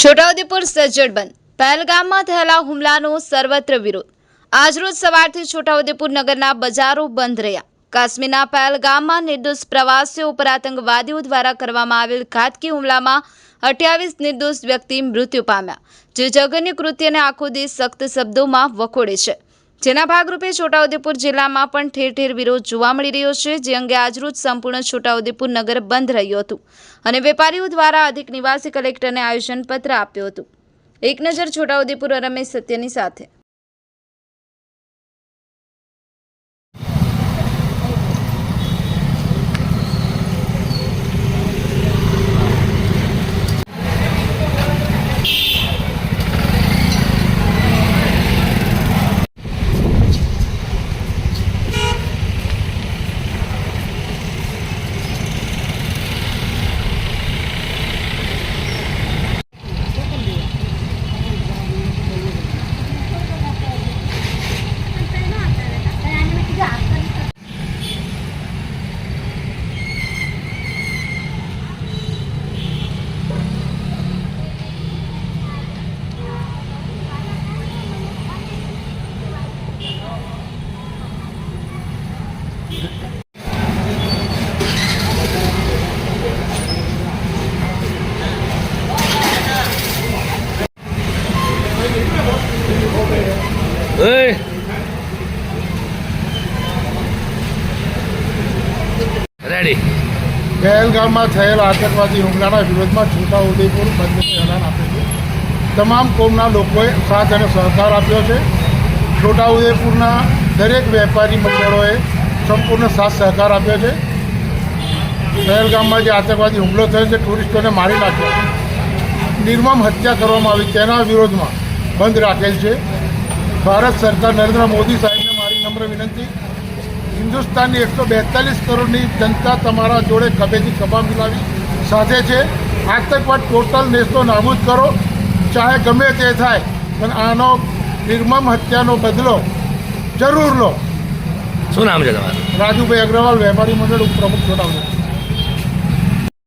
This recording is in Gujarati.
છોટાઉદેપુર સજ્જડ બંધ. પહેલગામમાં થયેલા હુમલાનો સર્વત્ર વિરોધ. આજરોજ સવારથી છોટાઉદેપુર નગરના બજારો બંધ રહ્યા. કાશ્મીરના પહેલગામમાં નિર્દોષ પ્રવાસીઓ ઉપર આતંકવાદીઓ દ્વારા કરવામાં આવેલ ઘાતકી હુમલામાં અઠ્યાવીસ નિર્દોષ વ્યક્તિ મૃત્યુ પામ્યા, જે જઘન્ય કૃત્યને આખો દેશ સખ્ત શબ્દોમાં વખોડે છે. જેના ભાગરૂપે છોટાઉદેપુર જિલ્લામાં પણ ઠેર ઠેર વિરોધ જોવા મળી રહ્યો છે, જે અંગે આજરોજ સંપૂર્ણ છોટાઉદેપુર નગર બંધ રહ્યું હતું અને વેપારીઓ દ્વારા અધિક નિવાસી કલેક્ટરને આયોજનપત્ર આપ્યું હતું. એક નજર છોટાઉદેપુર રમેશ સત્યની સાથે. Ê! Ready. પહેલગામમાં થયેલા આતંકવાદી હુમલાના વિરોધમાં છોટાઉદેપુર બંધનું એલાન આપ્યું છે તમામ કોમના લોકોએ સાથ અને સહકાર આપ્યો છે. છોટાઉદેપુરના દરેક વેપારી મંડળોએ સંપૂર્ણ સાથ સહકાર આપ્યો છે. પહેલગામમાં જે આતંકવાદી હુમલો થયો છે, ટુરિસ્ટોને મારી નાખ્યો. નિર્મમ હત્યા કરવામાં આવી તેના વિરોધમાં બંધ રાખેલ છે. ભારત સરકાર નરેન્દ્ર મોદી સાહેબને મારી નમ્ર વિનંતી. હિન્દુસ્તાનની એકસો બેતાલીસ કરોડની જનતા તમારા જોડે ખભેથી ખભા મિલાવી સાથે છે. આતંકવાદ ટોટલ નેસ્તો નાબૂદ કરો. ચાહે ગમે તે થાય પણ આનો નિર્મમ હત્યાનો બદલો જરૂર લો. શું નામ છે તમારું? રાજુભાઈ અગ્રવાલ વેપારી મંડળ ઉપપ્રમુખ છોટાઉદેપુર.